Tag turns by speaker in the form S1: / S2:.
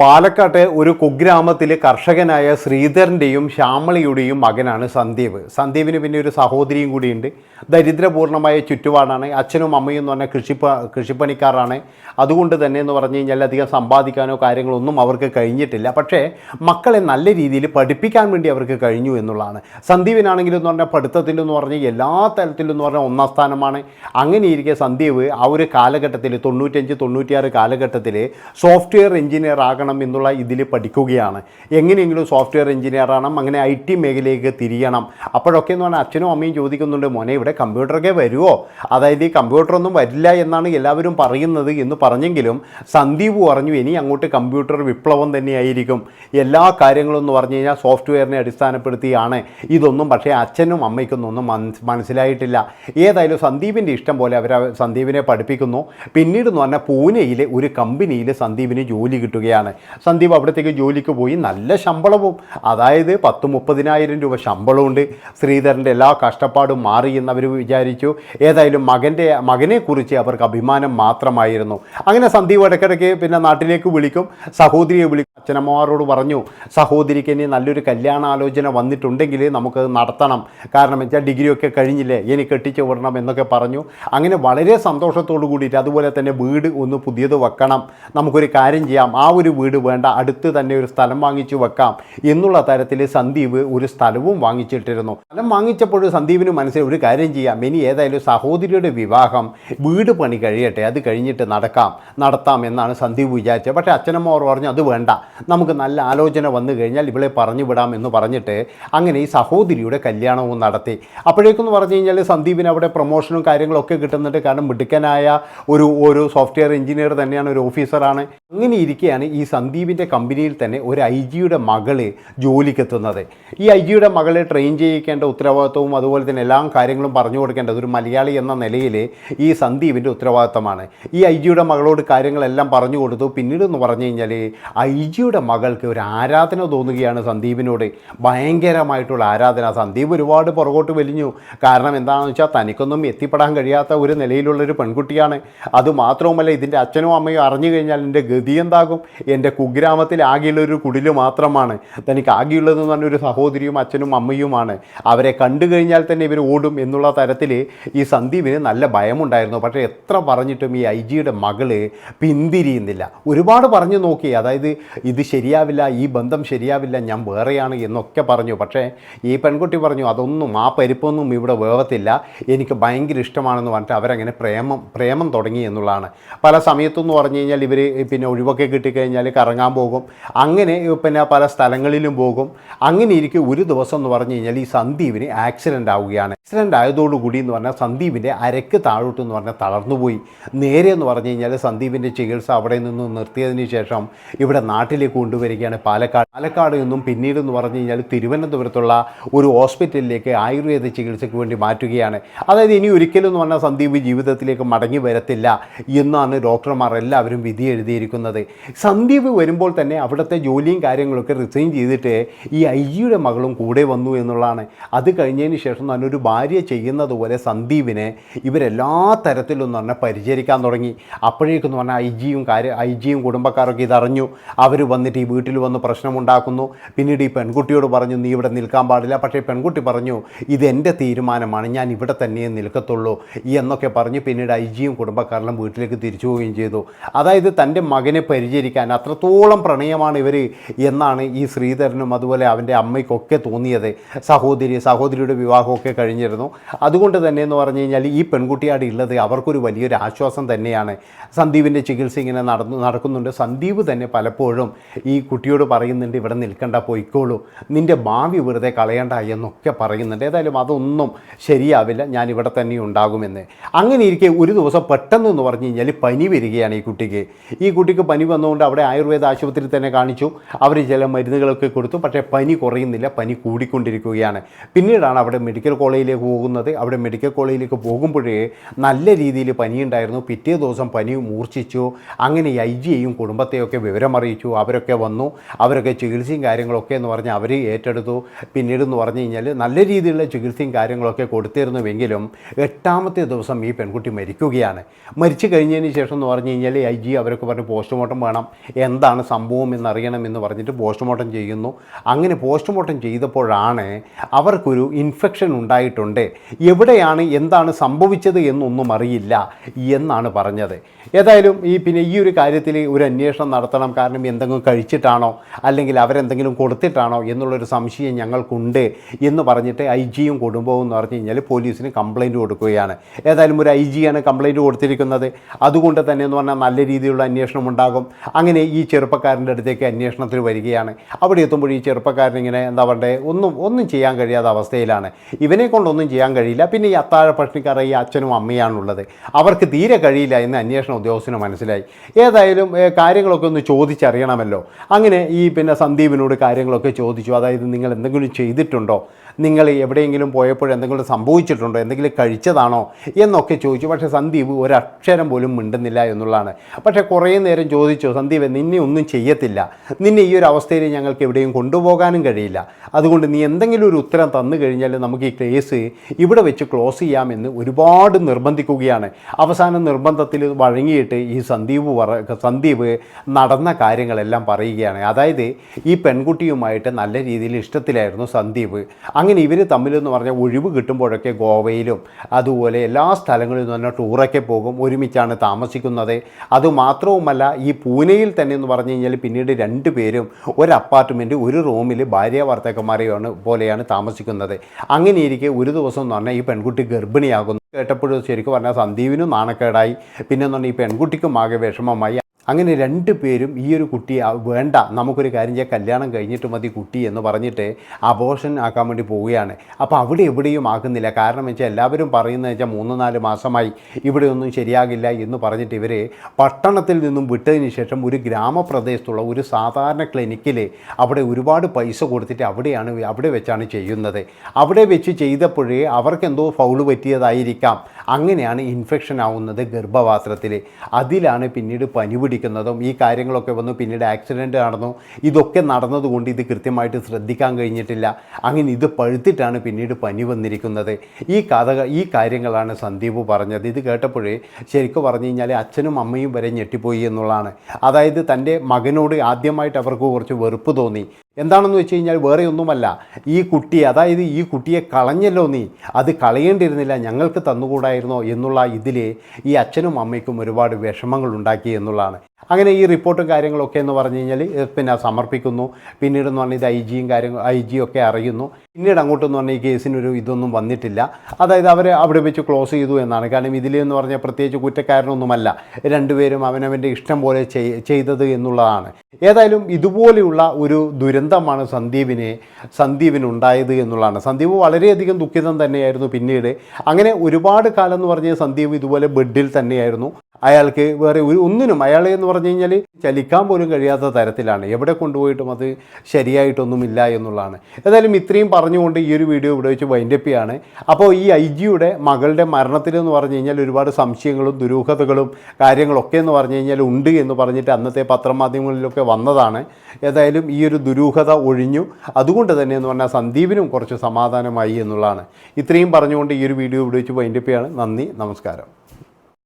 S1: പാലക്കാട്ടെ ഒരു കുഗ്രാമത്തിൽ കർഷകനായ ശ്രീധരന്റെയും ശ്യാമളിയുടെയും മകനാണ് സന്ദീപ്. സന്ദീപിന് പിന്നെ ഒരു സഹോദരിയും കൂടിയുണ്ട്. ദരിദ്രപൂർണമായ ചുറ്റുപാടാണ്. അച്ഛനും അമ്മയും എന്ന് പറഞ്ഞാൽ കൃഷിപ്പ കൃഷിപ്പണിക്കാരാണ്. അതുകൊണ്ട് തന്നെ എന്ന് പറഞ്ഞു കഴിഞ്ഞാൽ അധികം സമ്പാദിക്കാനോ കാര്യങ്ങളൊന്നും അവർക്ക് കഴിഞ്ഞിട്ടില്ല. പക്ഷേ മക്കളെ നല്ല രീതിയിൽ പഠിപ്പിക്കാൻ വേണ്ടി അവർക്ക് കഴിഞ്ഞു എന്നുള്ളതാണ്. സന്ദീപിനാണെങ്കിലും എന്ന് പറഞ്ഞാൽ പഠിത്തത്തിൽ എന്ന് പറഞ്ഞാൽ എല്ലാ തരത്തിലും എന്ന് പറഞ്ഞാൽ ഒന്നാം സ്ഥാനമാണ്. അങ്ങനെ ഇരിക്കെ സന്ദീപ് ആ ഒരു കാലഘട്ടത്തിൽ തൊണ്ണൂറ്റഞ്ച് തൊണ്ണൂറ്റിയാറ് കാലഘട്ടത്തിൽ സോഫ്റ്റ്വെയർ എഞ്ചിനീയർ ആകണം എന്നുള്ള ഇതിൽ പഠിക്കുകയാണ്. എങ്ങനെയെങ്കിലും സോഫ്റ്റ്വെയർ എഞ്ചിനീയർ ആകണം അങ്ങനെ ഐ ടി മേഖലയിലേക്ക് തിരിയണം. അപ്പോഴൊക്കെ എന്ന് പറഞ്ഞാൽ അച്ഛനും അമ്മയും ചോദിക്കുന്നുണ്ട് മോനെ ഇവിടെ കമ്പ്യൂട്ടറൊക്കെ വരുമോ അതായത് ഈ കമ്പ്യൂട്ടറൊന്നും വരില്ല എന്നാണ് എല്ലാവരും പറയുന്നത് എന്ന് പറഞ്ഞെങ്കിലും സന്ദീപ് പറഞ്ഞു ഇനി അങ്ങോട്ട് കമ്പ്യൂട്ടർ വിപ്ലവം തന്നെയായിരിക്കും. എല്ലാ കാര്യങ്ങളും എന്ന് പറഞ്ഞു കഴിഞ്ഞാൽ സോഫ്റ്റ്വെയറിനെ അടിസ്ഥാനപ്പെടുത്തിയാണ്. ഇതൊന്നും പക്ഷേ അച്ഛനും അമ്മയ്ക്കൊന്നും ഒന്നും മനസ്സിലായിട്ടില്ല. ഏതായാലും സന്ദീപിന്റെ ഇഷ്ടം പോലെ അവർ സന്ദീപിനെ പഠിപ്പിക്കുന്നു. പിന്നീട് എന്ന് പറഞ്ഞാൽ പൂനെയിലെ ഒരു കമ്പനിയിൽ സന്ദീപിന് ജോലി കിട്ടുകയാണ്. സന്ദീപ് അവിടത്തേക്ക് ജോലിക്ക് പോയി നല്ല ശമ്പളവും. അതായത് പത്ത് മുപ്പതിനായിരം രൂപ ശമ്പളമുണ്ട്. ശ്രീധരന്റെ എല്ലാ കഷ്ടപ്പാടും മാറി എന്നവർ വിചാരിച്ചു. ഏതായാലും മകന്റെ മകനെക്കുറിച്ച് അവർക്ക് അഭിമാനം മാത്രമായിരുന്നു. അങ്ങനെ സന്ദീപ് ഇടയ്ക്കിടയ്ക്ക് പിന്നെ നാട്ടിലേക്ക് വിളിക്കും. സഹോദരിയെ വിളിക്കും. അച്ഛനമ്മമാരോട് പറഞ്ഞു സഹോദരിക്ക് ഇനി നല്ലൊരു കല്യാണാലോചന വന്നിട്ടുണ്ടെങ്കിൽ നമുക്ക് നടത്തണം. കാരണം വെച്ചാൽ ഡിഗ്രിയൊക്കെ കഴിഞ്ഞില്ലേ? ഇനി കെട്ടിച്ചു വിടണം എന്നൊക്കെ പറഞ്ഞു. അങ്ങനെ വളരെ സന്തോഷത്തോടു കൂടിയിട്ട് അതുപോലെ തന്നെ വീട് ഒന്ന് പുതിയത് വെക്കണം. നമുക്കൊരു കാര്യം ചെയ്യാം. ആ ഒരു വീട് വേണ്ട അടുത്ത് തന്നെ ഒരു സ്ഥലം വാങ്ങിച്ചു വെക്കാം എന്നുള്ള തരത്തിൽ സന്ദീപ് ഒരു സ്ഥലവും വാങ്ങിച്ചിട്ടിരുന്നു. സ്ഥലം വാങ്ങിച്ചപ്പോൾ സന്ദീപിന് മനസ്സിൽ ഒരു കാര്യം ചെയ്യാം. ഇനി ഏതായാലും സഹോദരിയുടെ വിവാഹം വീട് പണി കഴിയട്ടെ അത് കഴിഞ്ഞിട്ട് നടക്കാം നടത്താം എന്നാണ് സന്ദീപ് വിചാരിച്ചത്. പക്ഷേ അച്ഛനമ്മ പറഞ്ഞു അത് വേണ്ട. നമുക്ക് നല്ല ആലോചന വന്നു കഴിഞ്ഞാൽ ഇവളെ പറഞ്ഞു വിടാം എന്ന് പറഞ്ഞിട്ട് അങ്ങനെ ഈ സഹോദരിയുടെ കല്യാണവും നടത്തി. അപ്പോഴേക്കെന്ന് പറഞ്ഞു കഴിഞ്ഞാൽ സന്ദീപിന് അവിടെ പ്രൊമോഷനും കാര്യങ്ങളൊക്കെ കിട്ടുന്നുണ്ട്. കാരണം മിടുക്കനായ ഒരു ഒരു സോഫ്റ്റ്വെയർ എഞ്ചിനീയർ തന്നെയാണ് ഒരു ഓഫീസറാണ് അങ്ങനെ ഇരിക്കുകയാണ് ഈ സന്ദീപിന്റെ കമ്പനിയിൽ തന്നെ ഒരു ഐ ജിയുടെ മകൾ ജോലിക്കെത്തുന്നത്. ഈ ഐ ജിയുടെ മകളെ ട്രെയിൻ ചെയ്യിക്കേണ്ട ഉത്തരവാദിത്വവും അതുപോലെ തന്നെ എല്ലാ കാര്യങ്ങളും പറഞ്ഞു കൊടുക്കേണ്ടത് ഒരു മലയാളി എന്ന നിലയിൽ ഈ സന്ദീപിന്റെ ഉത്തരവാദിത്തമാണ്. ഈ ഐ ജിയുടെ മകളോട് കാര്യങ്ങളെല്ലാം പറഞ്ഞു കൊടുത്തു. പിന്നീട് എന്ന് പറഞ്ഞു കഴിഞ്ഞാൽ ഐ ജിയുടെ മകൾക്ക് ഒരു ആരാധന തോന്നുകയാണ് സന്ദീപിനോട്. ഭയങ്കരമായിട്ടുള്ള ആരാധന. സന്ദീപ് ഒരുപാട് പുറകോട്ട് വലിഞ്ഞു. കാരണം എന്താണെന്ന് വെച്ചാൽ തനിക്കൊന്നും എത്തിപ്പെടാൻ കഴിയാത്ത ഒരു നിലയിലുള്ളൊരു പെൺകുട്ടിയാണ്. അതുമാത്രവുമല്ല ഇതിന്റെ അച്ഛനും അമ്മയും അറിഞ്ഞു കഴിഞ്ഞാൽ എന്റെ ഗതി എന്താകും? കുഗ്രാമത്തിൽ ആകെയുള്ളൊരു കുടിൽ മാത്രമാണ്. തനിക്ക് ആകെയുള്ളതെന്ന് പറഞ്ഞ ഒരു സഹോദരിയും അച്ഛനും അമ്മയുമാണ്. അവരെ കണ്ടു കഴിഞ്ഞാൽ തന്നെ ഇവർ ഓടും എന്നുള്ള തരത്തിൽ ഈ സന്ദീപിന് നല്ല ഭയമുണ്ടായിരുന്നു. പക്ഷേ എത്ര പറഞ്ഞിട്ടും ഈ ഐ ജിയുടെ മകൾ പിന്തിരിയുന്നില്ല. ഒരുപാട് പറഞ്ഞു നോക്കി. അതായത് ഇത് ശരിയാവില്ല ഈ ബന്ധം ശരിയാവില്ല ഞാൻ വേറെയാണ് എന്നൊക്കെ പറഞ്ഞു. പക്ഷേ ഈ പെൺകുട്ടി പറഞ്ഞു അതൊന്നും ആ പരിപ്പൊന്നും ഇവിടെ വേവത്തില്ല. എനിക്ക് ഭയങ്കര ഇഷ്ടമാണെന്ന് പറഞ്ഞിട്ട് അവരങ്ങനെ പ്രേമം പ്രേമം തുടങ്ങി എന്നുള്ളതാണ്. പല സമയത്തെന്ന് പറഞ്ഞു കഴിഞ്ഞാൽ ഇവർ പിന്നെ ഒഴിവൊക്കെ കിട്ടിക്കഴിഞ്ഞാൽ കറങ്ങാൻ പോകും. അങ്ങനെ പിന്നെ പല സ്ഥലങ്ങളിലും പോകും. അങ്ങനെ ഇരിക്കെ ഒരു ദിവസം എന്ന് പറഞ്ഞു കഴിഞ്ഞാൽ ഈ സന്ദീപിന് ആക്സിഡന്റ് ആവുകയാണ്. ആക്സിഡന്റ് ആയതോടുകൂടി എന്ന് പറഞ്ഞാൽ സന്ദീപിന്റെ അരക്ക് താഴോട്ട് എന്ന് പറഞ്ഞാൽ തളർന്നുപോയി നേരെ എന്ന് പറഞ്ഞു കഴിഞ്ഞാൽ സന്ദീപിന്റെ ചികിത്സ അവിടെ നിന്ന് നിർത്തിയതിന് ശേഷം ഇവിടെ നാട്ടിലേക്ക് കൊണ്ടുവരികയാണ് പാലക്കാട്. പാലക്കാട് നിന്നും പിന്നീട് എന്ന് പറഞ്ഞു കഴിഞ്ഞാൽ തിരുവനന്തപുരത്തുള്ള ഒരു ഹോസ്പിറ്റലിലേക്ക് ആയുർവേദ ചികിത്സയ്ക്ക് വേണ്ടി മാറ്റുകയാണ്. അതായത് ഇനി ഒരിക്കലും എന്ന് പറഞ്ഞാൽ സന്ദീപ് ജീവിതത്തിലേക്ക് മടങ്ങി വരത്തില്ല എന്നാണ് ഡോക്ടർമാർ എല്ലാവരും വിധി എഴുതിയിരിക്കുന്നത്. സന്ദീപ് വരുമ്പോൾ തന്നെ അവിടുത്തെ ജോലിയും കാര്യങ്ങളൊക്കെ റിസൈൻ ചെയ്തിട്ട് ഈ ജിയുടെ മകളും കൂടെ വന്നു എന്നുള്ളതാണ്. അത് കഴിഞ്ഞതിന് ശേഷം ഒരു ഭാര്യ ചെയ്യുന്നത് പോലെ സന്ദീപിനെ ഇവരെല്ലാ തരത്തിലും എന്ന് പറഞ്ഞാൽ പരിചരിക്കാൻ തുടങ്ങി. അപ്പോഴേക്കെന്ന് പറഞ്ഞാൽ ഐ ജിയും കാര്യ ഐ ജിയും കുടുംബക്കാരൊക്കെ ഇതറിഞ്ഞു. അവർ വന്നിട്ട് ഈ വീട്ടിൽ വന്ന് പ്രശ്നമുണ്ടാക്കുന്നു. പിന്നീട് ഈ പെൺകുട്ടിയോട് പറഞ്ഞു നീ ഇവിടെ നിൽക്കാൻ പാടില്ല. പക്ഷേ പെൺകുട്ടി പറഞ്ഞു ഇതെന്റെ തീരുമാനമാണ്. ഞാൻ ഇവിടെ തന്നെ നിൽക്കത്തുള്ളൂ. എന്നൊക്കെ പറഞ്ഞ് പിന്നീട് ഐ ജിയും കുടുംബക്കാരെല്ലാം വീട്ടിലേക്ക് തിരിച്ചു പോവുകയും ചെയ്തു. അതായത് തന്റെ മകനെ പരിചരിക്കാൻ അത്രത്തോളം പ്രണയമാണ് ഇവർ എന്നാണ് ഈ ശ്രീധരനും അതുപോലെ അവന്റെ അമ്മയ്ക്കൊക്കെ തോന്നിയത്. സഹോദരി സഹോദരിയുടെ വിവാഹമൊക്കെ കഴിഞ്ഞിരുന്നു. അതുകൊണ്ട് തന്നെ എന്ന് പറഞ്ഞു കഴിഞ്ഞാൽ ഈ പെൺകുട്ടിയാട് ഉള്ളത് അവർക്കൊരു വലിയൊരു ആശ്വാസം തന്നെയാണ്. സന്ദീപിന്റെ ചികിത്സ ഇങ്ങനെ നടന്നു നടക്കുന്നുണ്ട്. സന്ദീപ് തന്നെ പലപ്പോഴും ഈ കുട്ടിയോട് പറയുന്നുണ്ട് ഇവിടെ നിൽക്കണ്ട പോയിക്കോളൂ. നിന്റെ ഭാവി വെറുതെ കളയണ്ട എന്നൊക്കെ പറയുന്നുണ്ട്. ഏതായാലും അതൊന്നും ശരിയാവില്ല. ഞാൻ ഇവിടെ തന്നെ ഉണ്ടാകുമെന്ന്. അങ്ങനെ ഇരിക്കെ ഒരു ദിവസം പെട്ടെന്ന് എന്ന് പറഞ്ഞു കഴിഞ്ഞാൽ പനി വരികയാണ് ഈ കുട്ടിക്ക്. ഈ കുട്ടിക്ക് പനി വന്നുകൊണ്ട് അവിടെ ആയുർവേദ ആശുപത്രിയിൽ തന്നെ കാണിച്ചു. അവർ ചില മരുന്നുകളൊക്കെ കൊടുത്തു. പക്ഷേ പനി കുറയുന്നില്ല. പനി കൂടിക്കൊണ്ടിരിക്കുകയാണ്. പിന്നീടാണ് അവിടെ മെഡിക്കൽ കോളേജിലേക്ക് പോകുന്നത്. അവിടെ മെഡിക്കൽ കോളേജിലേക്ക് പോകുമ്പോഴേ നല്ല രീതിയിൽ പനിയുണ്ടായിരുന്നു. പിറ്റേ ദിവസം പനി മൂർച്ഛിച്ചു. അങ്ങനെ ഐ ജിയെയും കുടുംബത്തെയൊക്കെ വിവരമറിയിച്ചു. അവരൊക്കെ വന്നു. അവരൊക്കെ ചികിത്സയും കാര്യങ്ങളൊക്കെ എന്ന് പറഞ്ഞാൽ അവർ ഏറ്റെടുത്തു. പിന്നീട് എന്ന് പറഞ്ഞു കഴിഞ്ഞാൽ നല്ല രീതിയിലുള്ള ചികിത്സയും കാര്യങ്ങളൊക്കെ കൊടുത്തിരുന്നുവെങ്കിലും എട്ടാമത്തെ ദിവസം ഈ പെൺകുട്ടി മരിക്കുകയാണ്. മരിച്ചു കഴിഞ്ഞതിന് ശേഷം എന്ന് പറഞ്ഞു കഴിഞ്ഞാൽ ഐ ജി അവരൊക്കെ പറഞ്ഞ് പോസ്റ്റ്മോർട്ടം വേണം. എന്താണ് സംഭവം എന്നറിയണമെന്ന് പറഞ്ഞിട്ട് പോസ്റ്റ്മോർട്ടം ചെയ്യുന്നു. അങ്ങനെ പോസ്റ്റ്മോർട്ടം ചെയ്തപ്പോഴാണ് അവർക്കൊരു ഇൻഫെക്ഷൻ ഉണ്ടായിട്ടുണ്ട്. എവിടെയാണ് എന്താണ് സംഭവിച്ചത് എന്നൊന്നും അറിയില്ല എന്നാണ് പറഞ്ഞത്. ഏതായാലും ഈ പിന്നെ ഈ ഒരു കാര്യത്തിൽ ഒരു അന്വേഷണം നടത്തണം. കാരണം എന്തെങ്കിലും കഴിച്ചിട്ടാണോ അല്ലെങ്കിൽ അവരെന്തെങ്കിലും കൊടുത്തിട്ടാണോ എന്നുള്ളൊരു സംശയം ഞങ്ങൾക്കുണ്ട് എന്ന് പറഞ്ഞിട്ട് ഐ ജിയും കുടുംബവും എന്ന് പറഞ്ഞു കഴിഞ്ഞാൽ പോലീസിന് കംപ്ലയിന്റ് കൊടുക്കുകയാണ്. ഏതായാലും ഒരു ഐ ജിയാണ് കംപ്ലയിന്റ് കൊടുത്തിരിക്കുന്നത്. അതുകൊണ്ട് തന്നെ എന്ന് പറഞ്ഞാൽ നല്ല രീതിയിലുള്ള അന്വേഷണം ഉണ്ടാകും. അങ്ങനെ ഈ ചെറുപ്പക്കാരന്റെ അടുത്തേക്ക് അന്വേഷണത്തിൽ വരികയാണ്. അവിടെ എത്തുമ്പോൾ ഈ ചെറുപ്പക്കാരൻ ഇങ്ങനെ എന്താ പറയുക ഒന്നും ഒന്നും ചെയ്യാൻ കഴിയാത്ത അവസ്ഥയിലാണ്. ഇവനെ കൊണ്ടൊന്നും ചെയ്യാൻ കഴിയില്ല. പിന്നെ ഈ അത്താഴ പട്ടിണിക്കാരെ ഈ അച്ഛനും അമ്മയാണുള്ളത്. അവർക്ക് തീരെ കഴിയില്ല എന്ന് അന്വേഷണ ഉദ്യോഗസ്ഥന് മനസ്സിലായി. ഏതായാലും കാര്യങ്ങളൊക്കെ ഒന്ന് ചോദിച്ചറിയണമല്ലോ. അങ്ങനെ ഈ പിന്നെ സന്ദീപിനോട് കാര്യങ്ങളൊക്കെ ചോദിച്ചു. അതായത് നിങ്ങൾ എന്തെങ്കിലും ചെയ്തിട്ടുണ്ടോ? നിങ്ങൾ എവിടെയെങ്കിലും പോയപ്പോൾ എന്തെങ്കിലും സംഭവിച്ചിട്ടുണ്ടോ? എന്തെങ്കിലും കഴിച്ചതാണോ? എന്നൊക്കെ ചോദിച്ചു. പക്ഷേ സന്ദീപ് ഒരക്ഷരം പോലും മിണ്ടുന്നില്ല എന്നുള്ളതാണ്. പക്ഷേ കുറേ നേരം ചോദിച്ചു സന്ദീപ് നിന്നെ ഒന്നും ചെയ്യത്തില്ല. നിന്നെ ഈ ഒരു അവസ്ഥയിൽ ഞങ്ങൾക്ക് എവിടെയും കൊണ്ടുപോകാനും കഴിയില്ല. അതുകൊണ്ട് നീ എന്തെങ്കിലും ഒരു ഉത്തരം തന്നു കഴിഞ്ഞാൽ നമുക്ക് ഈ കേസ് ഇവിടെ വെച്ച് ക്ലോസ് ചെയ്യാമെന്ന് ഒരുപാട് നിർബന്ധിക്കുകയാണ്. അവസാന നിർബന്ധത്തിൽ വഴങ്ങിയിട്ട് ഈ സന്ദീപ് പറ സന്ദീപ് നടന്ന കാര്യങ്ങളെല്ലാം പറയുകയാണ്. അതായത് ഈ പെൺകുട്ടിയുമായിട്ട് നല്ല രീതിയിൽ ഇഷ്ടത്തിലായിരുന്നു സന്ദീപ്. അങ്ങനെ ഇവർ തമ്മിലെന്ന് പറഞ്ഞാൽ ഒഴിവ് കിട്ടുമ്പോഴൊക്കെ ഗോവയിലും അതുപോലെ എല്ലാ സ്ഥലങ്ങളിലും തന്നെ ടൂറൊക്കെ പോകും ഒരുമിച്ചാണ് താമസിക്കുന്നത്. അതുമാത്രവുമല്ല ഈ പൂനെയിൽ തന്നെ എന്ന് പറഞ്ഞു കഴിഞ്ഞാൽ പിന്നീട് രണ്ട് പേരും ഒരു അപ്പാർട്ട്മെന്റ് ഒരു റൂമിൽ ഭാര്യ വർത്തകന്മാരെയാണ് പോലെയാണ് താമസിക്കുന്നത്. അങ്ങനെ ഇരിക്കെ ഒരു ദിവസം എന്ന് പറഞ്ഞാൽ ഈ പെൺകുട്ടി ഗർഭിണിയാകുന്നു. കേട്ടപ്പോഴും ശരിക്കും പറഞ്ഞാൽ സന്ദീപിനും നാണക്കേടായി. പിന്നെ എന്ന് പറഞ്ഞാൽ ഈ പെൺകുട്ടിക്കും ആകെ വിഷമമായി. അങ്ങനെ രണ്ട് പേരും ഈ ഒരു കുട്ടി വേണ്ട നമുക്കൊരു കാര്യം ചെയ്യാം കല്യാണം കഴിഞ്ഞിട്ട് മതി കുട്ടി എന്ന് പറഞ്ഞിട്ട് അബോഷൻ ആക്കാൻ വേണ്ടി പോവുകയാണ്. അപ്പോൾ അവിടെ എവിടെയും ആക്കുന്നില്ല കാരണം വെച്ചാൽ എല്ലാവരും പറയുന്നത് വെച്ചാൽ മൂന്ന് നാല് മാസമായി ഇവിടെ ഒന്നും ശരിയാകില്ല എന്ന് പറഞ്ഞിട്ട് ഇവർ പട്ടണത്തിൽ നിന്നും വിട്ടതിന് ശേഷം ഒരു ഗ്രാമപ്രദേശത്തുള്ള ഒരു സാധാരണ ക്ലിനിക്കിൽ അവിടെ ഒരുപാട് പൈസ കൊടുത്തിട്ട് അവിടെയാണ് അവിടെ വെച്ചാണ് ചെയ്യുന്നത്. അവിടെ വെച്ച് ചെയ്തപ്പോഴേ അവർക്കെന്തോ ഫൗൾ പറ്റിയതായിരിക്കാം. അങ്ങനെയാണ് ഇൻഫെക്ഷൻ ആവുന്നത് ഗർഭപാത്രത്തിൽ അതിലാണ് പിന്നീട് പനി പിടിക്കുന്നതും ഈ കാര്യങ്ങളൊക്കെ വന്നു പിന്നീട് ആക്സിഡന്റ് നടന്നു. ഇതൊക്കെ നടന്നതുകൊണ്ട് ഇത് കൃത്യമായിട്ട് ശ്രദ്ധിക്കാൻ കഴിഞ്ഞിട്ടില്ല. അങ്ങനെ ഇത് പഴുത്തിട്ടാണ് പിന്നീട് പനി വന്നിരിക്കുന്നത്. ഈ കഥ ഈ കാര്യങ്ങളാണ് സന്ദീപ് പറഞ്ഞത്. ഇത് കേട്ടപ്പോഴേ ശരിക്കും പറഞ്ഞു കഴിഞ്ഞാൽ അച്ഛനും അമ്മയും വരെ ഞെട്ടിപ്പോയി എന്നുള്ളതാണ്. അതായത് തന്റെ മകനോട് ആദ്യമായിട്ട് അവർക്ക് കുറച്ച് വെറുപ്പ് തോന്നി. എന്താണെന്ന് വെച്ച് കഴിഞ്ഞാൽ വേറെ ഒന്നുമല്ല ഈ കുട്ടിയെ അതായത് ഈ കുട്ടിയെ കളഞ്ഞല്ലോ നീ. അത് കളയേണ്ടിയിരുന്നില്ല ഞങ്ങൾക്ക് തന്നുകൂടായിരുന്നോ എന്നുള്ള ഇതിൽ ഈ അച്ഛനും അമ്മയ്ക്കും ഒരുപാട് വിഷമങ്ങൾ ഉണ്ടാക്കി എന്നുള്ളതാണ്. അങ്ങനെ ഈ റിപ്പോർട്ടും കാര്യങ്ങളൊക്കെ എന്ന് പറഞ്ഞു കഴിഞ്ഞാൽ പിന്നെ സമർപ്പിക്കുന്നു. പിന്നീട് എന്ന് പറഞ്ഞാൽ ഇത് ഐ ജിയും കാര്യങ്ങൾ ഐ ജി ഒക്കെ അറിയുന്നു. പിന്നീട് അങ്ങോട്ടെന്ന് പറഞ്ഞാൽ ഈ കേസിനൊരു ഇതൊന്നും വന്നിട്ടില്ല. അതായത് അവരെ അവിടെ വെച്ച് ക്ലോസ് ചെയ്തു എന്നാണ്. കാരണം ഇതിൽ എന്ന് പറഞ്ഞാൽ പ്രത്യേകിച്ച് കുറ്റക്കാരനൊന്നുമല്ല. രണ്ടുപേരും അവനവന്റെ ഇഷ്ടം പോലെ ചെയ്- ചെയ്തത് എന്നുള്ളതാണ്. ഏതായാലും ഇതുപോലെയുള്ള ഒരു ദുരന്തമാണ് സന്ദീപിനെ സന്ദീപിനുണ്ടായത് എന്നുള്ളതാണ്. സന്ദീപ് വളരെയധികം ദുഃഖിതം തന്നെയായിരുന്നു പിന്നീട്. അങ്ങനെ ഒരുപാട് കാലം എന്ന് പറഞ്ഞാൽ സന്ദീപ് ഇതുപോലെ ബെഡിൽ തന്നെയായിരുന്നു. അയാൾക്ക് വേറെ ഒരു ഒന്നിനും അയാളെ എന്ന് പറഞ്ഞു കഴിഞ്ഞാൽ ചലിക്കാൻ പോലും കഴിയാത്ത തരത്തിലാണ്. എവിടെ കൊണ്ടുപോയിട്ടും അത് ശരിയായിട്ടൊന്നുമില്ല എന്നുള്ളതാണ്. ഏതായാലും ഇത്രയും പറഞ്ഞുകൊണ്ട് ഈ ഒരു വീഡിയോ ഇവിടെ വെച്ച് വൈൻഡപ്പ് ചെയ്യാണ്. അപ്പോൾ ഈ ഐ ജിയുടെ മകളുടെ മരണത്തിൽ എന്ന് പറഞ്ഞു കഴിഞ്ഞാൽ ഒരുപാട് സംശയങ്ങളും ദുരൂഹതകളും കാര്യങ്ങളൊക്കെ എന്ന് പറഞ്ഞു കഴിഞ്ഞാൽ ഉണ്ട് എന്ന് പറഞ്ഞിട്ട് അന്നത്തെ പത്രമാധ്യമങ്ങളിലൊക്കെ വന്നതാണ്. ഏതായാലും ഈ ഒരു ദുരൂഹത ഒഴിഞ്ഞു. അതുകൊണ്ട് തന്നെ എന്ന് പറഞ്ഞാൽ സന്ദീപിനും കുറച്ച് സമാധാനമായി എന്നുള്ളതാണ്. ഇത്രയും പറഞ്ഞുകൊണ്ട് ഈ ഒരു വീഡിയോ ഇവിടെ വെച്ച് വൈൻഡപ്പ് ചെയ്യാണ്. നന്ദി നമസ്കാരം.